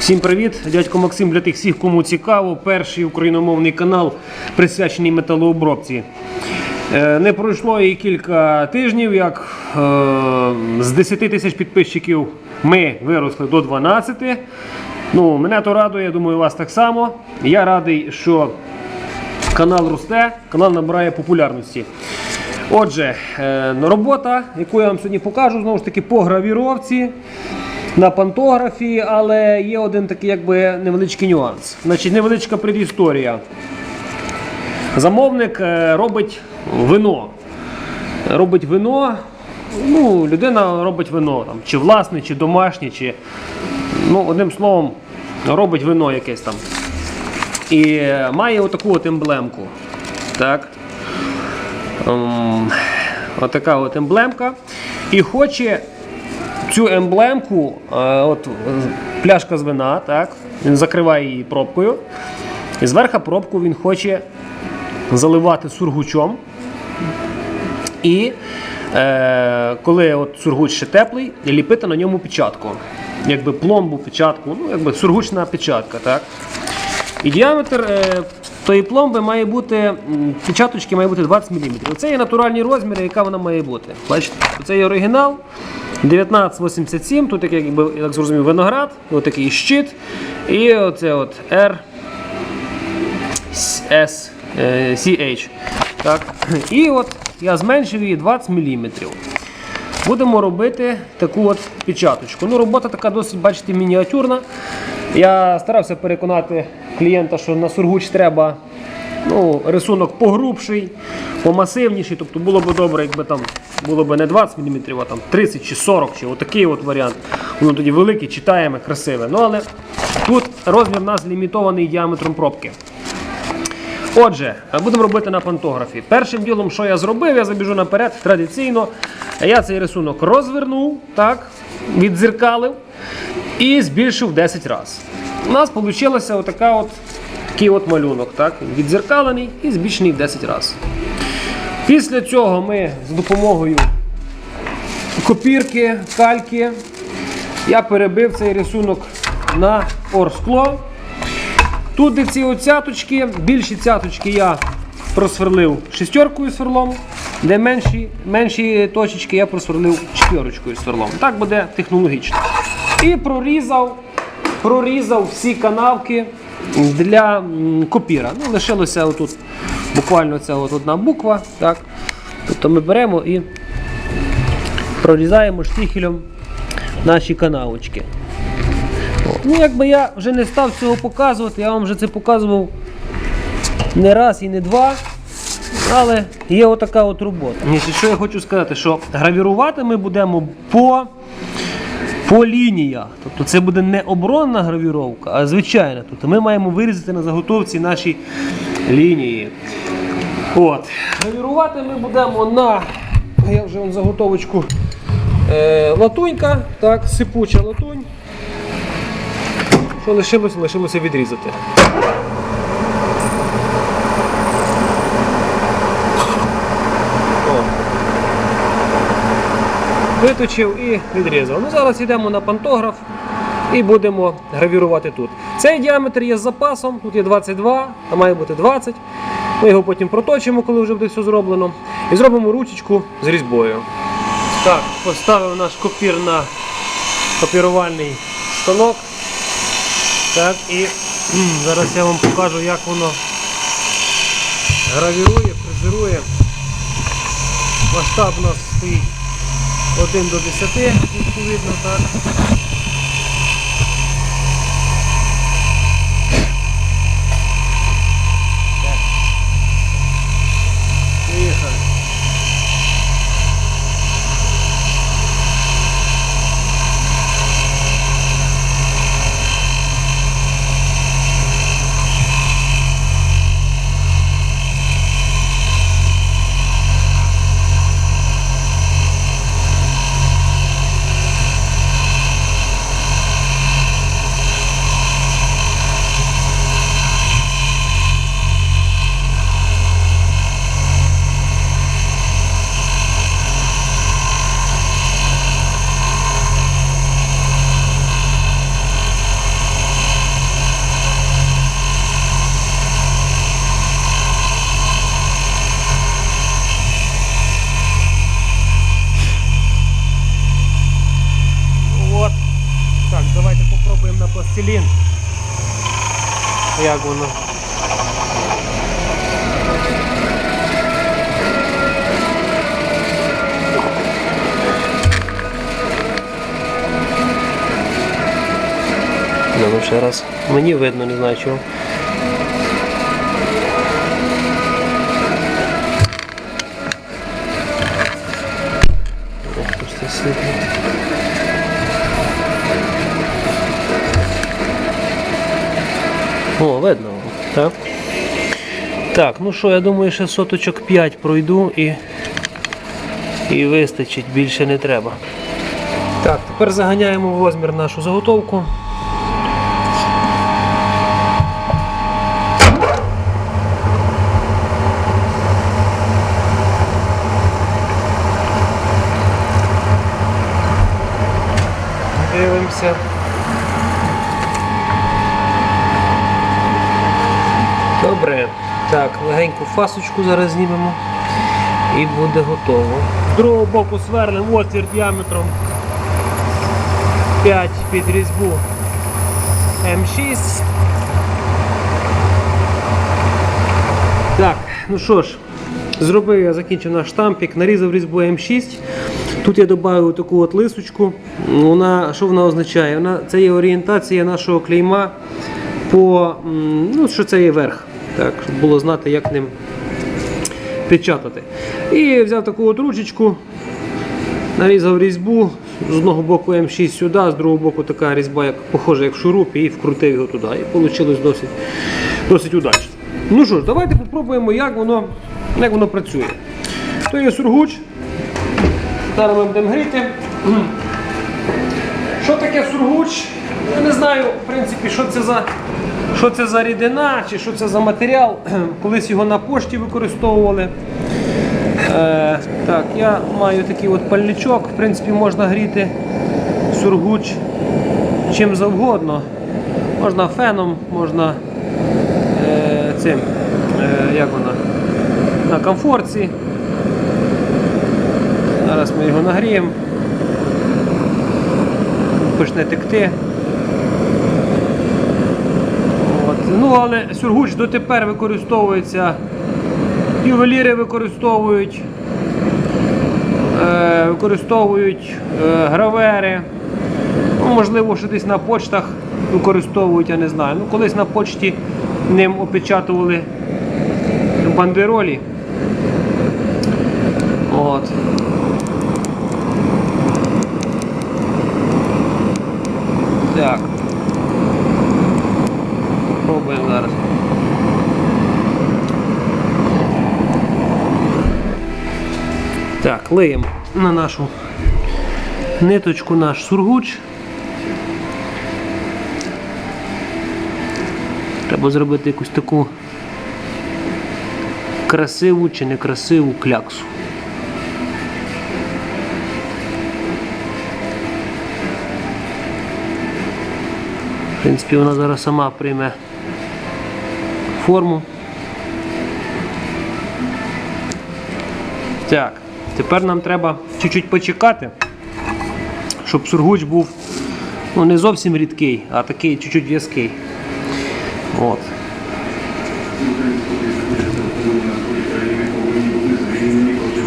Всім привіт! Дядько Максим для тих всіх, кому цікаво. Перший україномовний канал присвячений металообробці. Е, Не пройшло і кілька тижнів, як е, з 10 тисяч підписчиків ми виросли до 12. Ну, мене то радує, я думаю, вас так само. Я радий, що канал росте, канал набирає популярності. Отже, е, робота, яку я вам сьогодні покажу, знову ж таки по гравіровці на пантографі, але є один такий якби невеличкий нюанс. Значить, невеличка предісторія. Замовник е, робить вино. Робить вино. Ну, людина робить вино, там, чи власне, чи домашнє, чи ну, одним словом, робить вино якесь там. І має отаку от емблемку. Так. Ем, отака от емблемка. І хоче цю емблемку, е, от е, пляшка з вина, так, він закриває її пробкою. І зверху пробку він хоче заливати сургучом. І е, коли от сургуч ще теплий, ліпити на ньому печатку. Якби пломбу, печатку, ну якби сургучна печатка. Так? І діаметр е, тої пломби має бути, печаточки має бути 20 мм. Оце є натуральні розміри, яка вона має бути. Бачите, це є оригінал 1987, тут якби, я так зрозумів, виноград, такий щит. І оце от R S, е, CH. Так. І от я зменшив її 20 мм. Будемо робити таку от печаточку. Ну, робота така досить, бачите, мініатюрна. Я старався переконати клієнта, що на сургуч треба ну, рисунок погрубший, помасивніший. Тобто було б добре, якби там було б не 20 мм, а там 30 чи 40, чи отакий от варіант. Воно тоді великий, читаємо, красиве. Ну, але тут розмір у нас лімітований діаметром пробки. Отже, будемо робити на пантографі. Першим ділом, що я зробив, я забіжу наперед традиційно. Я цей рисунок розвернув, так, віддзеркалив і збільшив 10 разів. У нас вийшла отака от, такий от малюнок, так, віддзеркалений і збільшений в 10 разів. Після цього ми з допомогою копірки, кальки, я перебив цей рисунок на орскло. Тут ці цяточки, більші цяточки я просверлив шестеркою сверлом, де менші, менші точечки я просверлив четверочкою сверлом. Так буде технологічно. І прорізав, прорізав всі канавки для копіра. Ну, лишилося отут буквально ця от одна буква. Так. Тобто ми беремо і прорізаємо штихелем наші канавочки. Ну, якби я вже не став цього показувати, я вам вже це показував не раз і не два. Але є отака от робота. Що я хочу сказати, що гравірувати ми будемо по, по. Тобто це буде не оборонна гравіровка, а звичайна. Тобто ми маємо вирізати на заготовці наші лінії. От. Гравірувати ми будемо на. Я вже вам заготовочку е, латунька, так, сипуча латунь. Що лишилося, лишилося відрізати. О. Виточив і відрізав. Ну Зараз йдемо на пантограф і будемо гравірувати тут. Цей діаметр є з запасом, тут є 22, а має бути 20. Ми його потім проточимо, коли вже буде все зроблено. І зробимо ручечку з різьбою. Так, поставив наш копір на копірувальний станок. Так, і зараз я вам покажу, як воно гравірує, фрезерує. Масштаб у нас стоїть 1 до 10, відповідно, так. Як воно? Ну, ну ще раз. Мені видно, не знаю чого. Ох, тут це світло. О, видно, так? Так, ну що, я думаю, ще соточок 5 пройду і, і вистачить, більше не треба. Так, тепер заганяємо в розмір нашу заготовку. Дивимося. Добре. Так, легеньку фасочку зараз знімемо і буде готово. З другого боку сверлимо отвір діаметром 5 під різьбу М6. Так, ну що ж, зробив я закінчив наш штампик, нарізав різьбу М6. Тут я додав таку от лисочку. Вона, що вона означає? Вона, це є орієнтація нашого клейма по, ну, що це є верх. Так, щоб було знати, як ним печатати. І взяв таку от ручечку, нарізав різьбу, з одного боку М6 сюди, з другого боку така різьба, як, похожа як в шуруп, і вкрутив його туди. І вийшло досить, досить удачно. Ну що ж, давайте попробуємо, як воно, як воно працює. То є сургуч. Зараз ми будемо гріти. Що таке сургуч? Я не знаю, в принципі, що це за, що це за рідина чи що це за матеріал. Колись його на пошті використовували. Е, так, я маю такий от пальничок. В принципі, можна гріти сургуч чим завгодно. Можна феном, можна е, цим, е, як вона, на комфорці. Зараз ми його нагріємо. Почне текти. От. Ну, але сюргуч дотепер використовується, ювеліри використовують, е, використовують е, гравери. Ну, можливо, що десь на почтах використовують, я не знаю. Ну, колись на почті ним опечатували бандеролі. От. Так. Пробуємо зараз. Так, лиємо на нашу ниточку наш сургуч. Треба зробити якусь таку красиву чи некрасиву кляксу. В принципі, вона зараз сама прийме форму. Так, тепер нам треба чуть-чуть почекати, щоб сургуч був ну, не зовсім рідкий, а такий чуть-чуть в'язкий. От.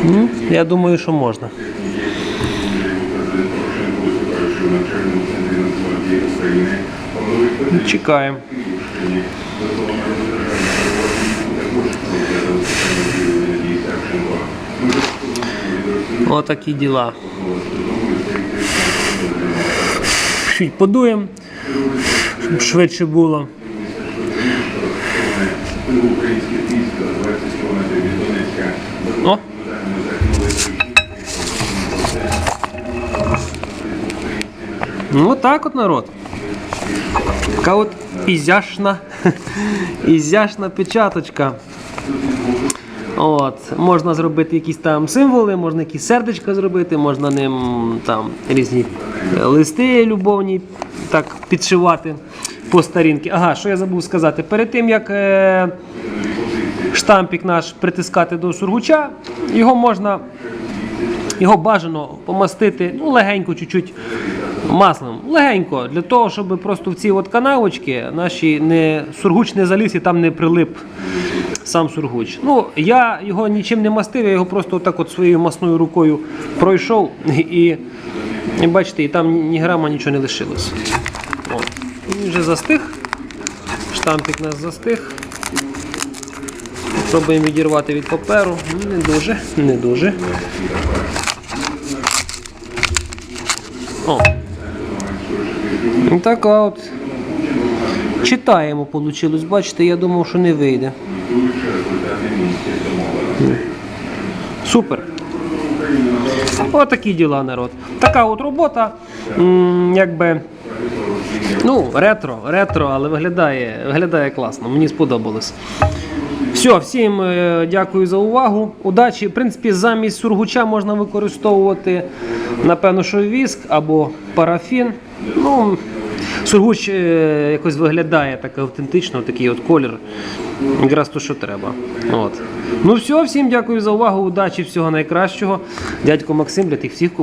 Ну, я думаю, що можна. Чекаємо. Отакі діла. Чуть подуємо, щоб швидше було. О! Ну так от народ. Така от ізяшна, ізяшна печаточка. От, можна зробити якісь там символи, можна якісь сердечка зробити, можна ним там різні е, листи любовні так підшивати по старінки. Ага, що я забув сказати. Перед тим як е, штампік наш притискати до сургуча, його можна його бажано помастити ну, легенько, чуть-чуть маслом. Легенько, для того, щоб просто в ці от канавочки наші не сургуч не заліз і там не прилип сам сургуч. Ну, я його нічим не мастив, я його просто отак от своєю масною рукою пройшов і, бачите, і там ні грама нічого не лишилось. Він вже застиг. Штампик нас застиг. Пробуємо відірвати від паперу. Ну, Не дуже, не дуже. О. Ну, Така от. Читаємо, вийшло. Бачите, я думав, що не вийде. Супер. Отакі діла, народ. Така от робота. Якби. Ну, ретро, ретро, але виглядає, виглядає класно. Мені сподобалось. Все, всім е, дякую за увагу. Удачі. В принципі, замість сургуча можна використовувати, напевно, що віск або парафін. Ну, сургуч е, якось виглядає так автентично, такий от колір. Якраз то, що треба. От. Ну все, всім дякую за увагу, удачі, всього найкращого. Дядько Максим для тих всіх,